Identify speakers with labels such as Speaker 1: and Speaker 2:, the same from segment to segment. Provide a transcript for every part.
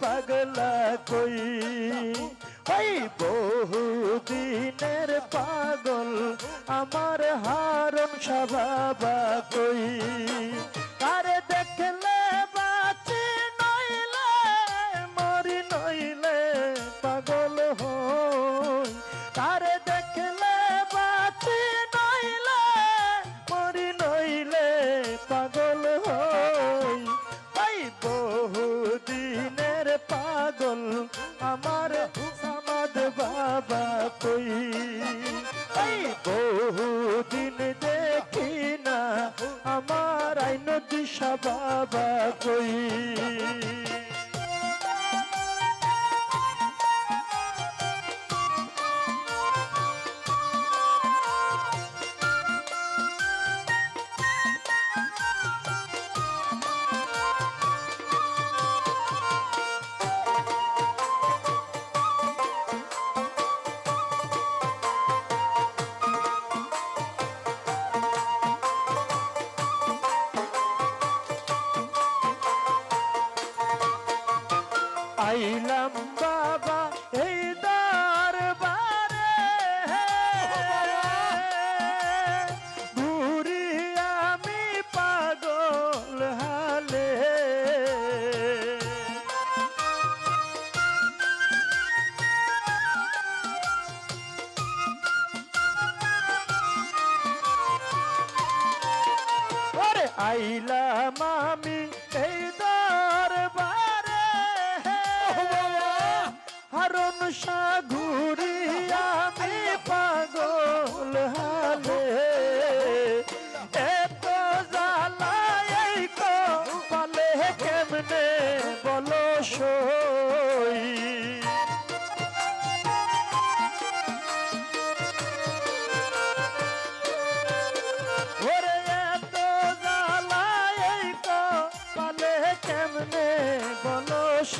Speaker 1: পাগলা কই ওই বহুদিনের পাগল আমার হারণ বাবা কই আমার আইলাম আমি এই দরবারে। হারণ সাঘুরি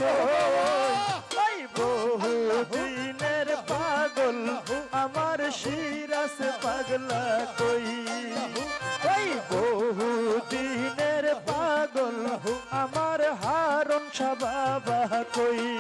Speaker 1: বলো বহু দিনের পাগল, আমার শিরাস পাগলা কই? ওই বহু দিনের পাগল, আমার হারণ বাবা কই?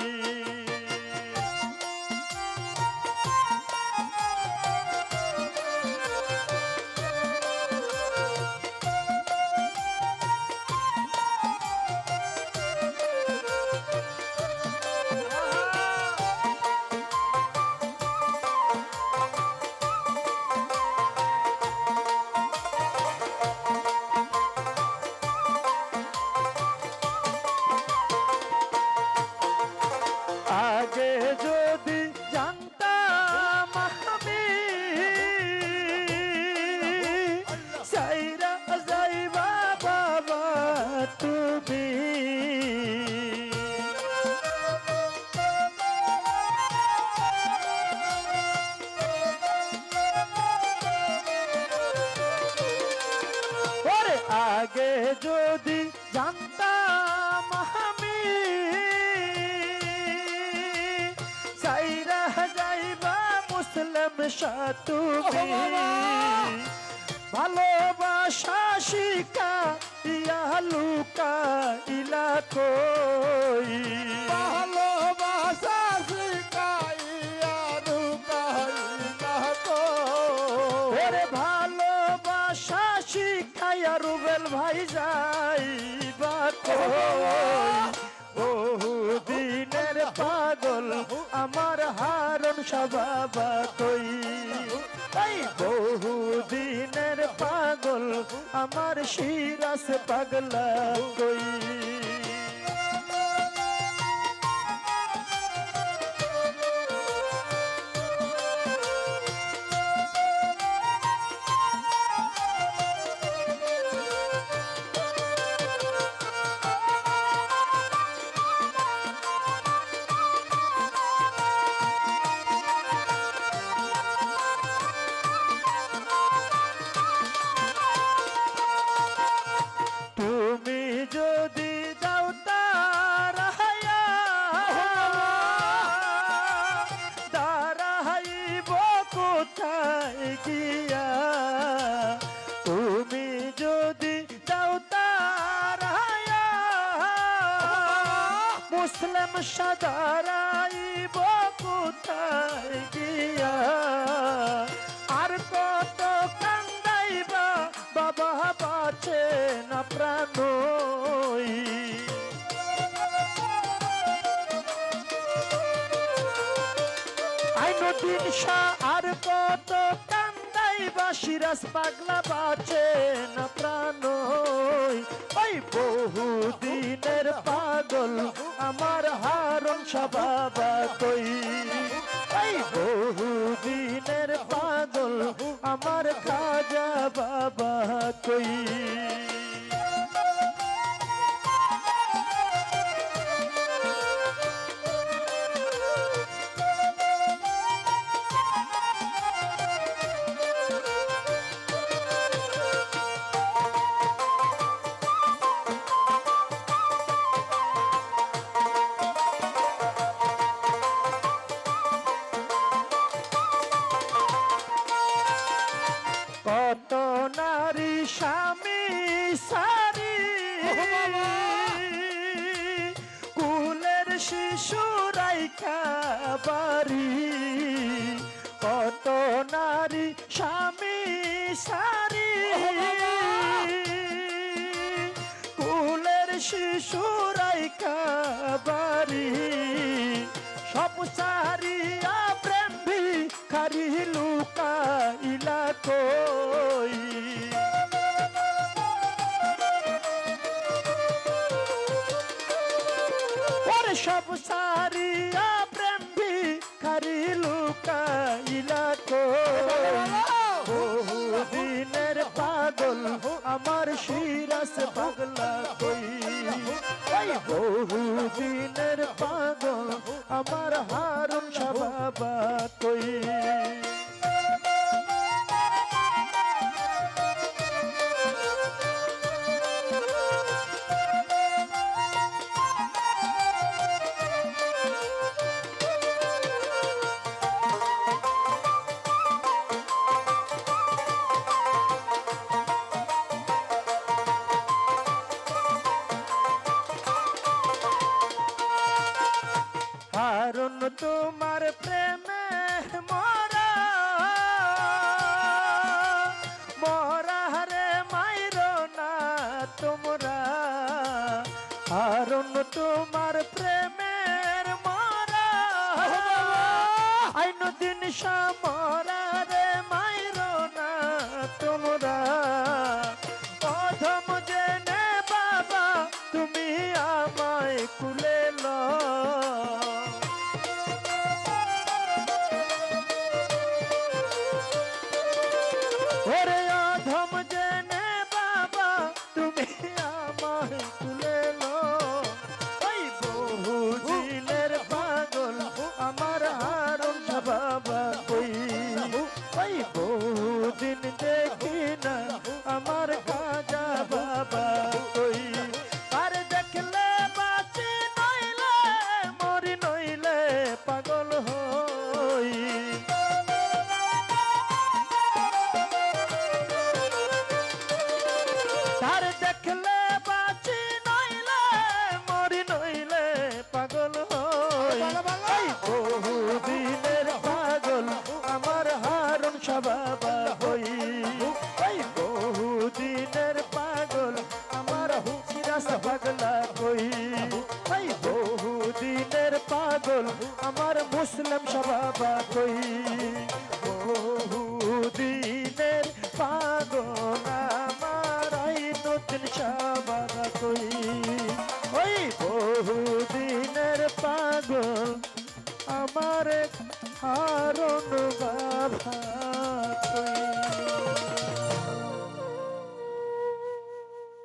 Speaker 1: আগে যদি জানতাম আমি সাইরা যাইবা মুসলিম সাতুমি ভালোবাসা শিকা ইয়া লুকা ইলা কই?
Speaker 2: ভালোবাসা শিখাইয়া
Speaker 1: রুবেল ভাই যাইবা বহু দিনের পাগল আমার হারণ সবাবা কই? বহু দিনের পাগল আমার শিরাস পাগলা কই? কোথায় গিয়া? তুমি যদি দাও তারাইয়া মুসলে প্রেম সাদারাইব কোথায় গিয়া? আর কত কান্দাইবা, বাবা বাঁচে না প্রাণই। আইনুদ্দিন শাহ আর কত কান্দাইবা বাসিরাস পাগলা বাঁচে না প্রাণ ওই। বহু দিনের পাগল, আমার হারণ শাহ বাবা কই। ওই বহু দিনের পাগল, আমার খাজা বাবা কই। সারি। কুলের শিশুরাই বাড়ি। সব সারিয়া প্রেম ভিখারি লুকাইলা কই। সব সারিয়া প্রেম ভিখারি লুকাইলা কই। আমার শিরাস পাগলা কই? বহু দিনের পাগল আমার হারুন সবাবা কই? হারুন তোমার প্রেমের মারা। আইন দিন সামরা বাবা হই। পাগল, আমার পাগলা দিনের পাগল, আমার মুসলিম বাবা কই। বহু দিনের পাগল, আমার আই নতুন সাবারা